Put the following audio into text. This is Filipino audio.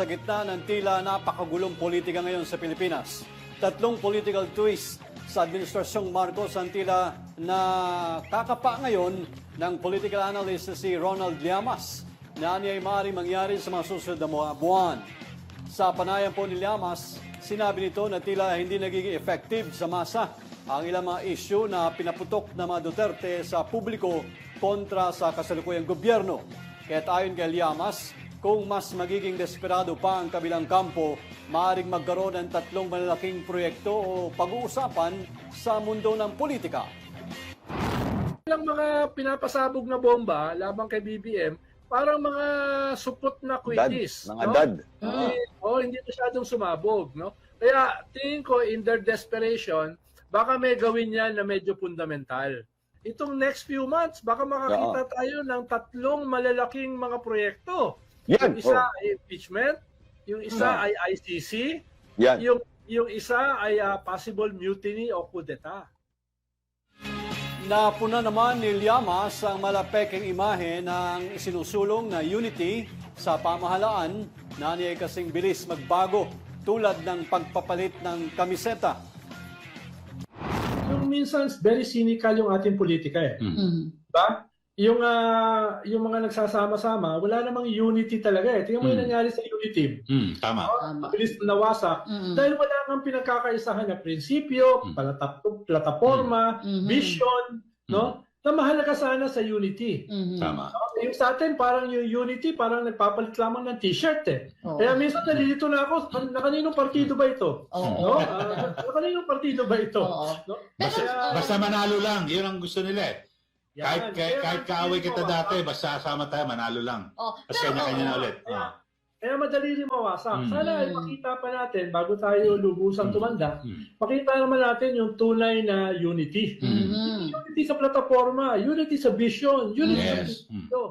sa gitna ng tila napakagulong politika ngayon sa Pilipinas. Tatlong political twist sa Administrasyong Marcos ang tila na kakapa ngayon ng political analyst na si Ronald Llamas na niya ay maaaring mangyari sa mga susunod na mga buwan. Sa panayam po ni Llamas, sinabi nito na tila hindi nagiging effective sa masa ang ilang mga issue na pinaputok ng mga Duterte sa publiko kontra sa kasalukuyang gobyerno. Kaya ayon kay Llamas, kung mas magiging desperado pa ang kabilang kampo, maaaring magkaroon ng tatlong malalaking proyekto o pag-uusapan sa mundo ng politika. Ilang mga pinapasabog na bomba labang kay BBM, parang mga supot na Dad, quitis. mga no? dad. Hindi, oh, hindi masyadong sumabog. No? Kaya tingin ko in their desperation, baka may gawin yan na medyo fundamental. Itong next few months, baka makakita tayo ng tatlong malalaking mga proyekto. Yan. Yung isa oh, ay impeachment, yung isa Hmm. ay ICC, yan. yung yung isa ay ah, possible mutiny o coup d'etat. Napuna naman ni Llamas ang malapeking imahe ng isinusulong na unity sa pamahalaan na niya kasing bilis magbago tulad ng pagpapalit ng kamiseta. Yung minsan very cynical yung ating politika eh. Mm. Diba? Yung ah, yung mga nagsasama-sama, wala namang unity talaga eh. Tingnan mo yung Mm. nangyari sa unity. Mm, tama. Ang bilis na nawasak Mm. dahil wala nang pinagkakaisahan na prinsipyo, Mm. palatap- plataforma, Mhm. vision, no? Na mahalaga sana sa unity. Mhm. Mm. Tama. No? Yung sa atin, parang yung unity, parang nagpapalit lamang ng t-shirt eh. Oo. Kaya minsan nalilito na ako, "Kan- na kaninong partido ba ito? Oo. No? Ah, na kaninong partido ba ito? Oo. No? Basta, Kaya- basta manalo lang, yun ang gusto nila eh. Yan. Kahit, kahit, Kaya kahit kaaway kita ko, dati, basta sama tayo, manalo lang. Oh, Tapos kanya-kanya na ulit. Kaya, Ah. kaya madali rin mawasak. Mm. Sana ay makita pa natin, bago tayo lubusang Mm. tumanda, Mm. makita naman natin yung tunay na unity. Mm. Unity sa plataforma, unity sa vision, unity sa Yes. Mm. vision.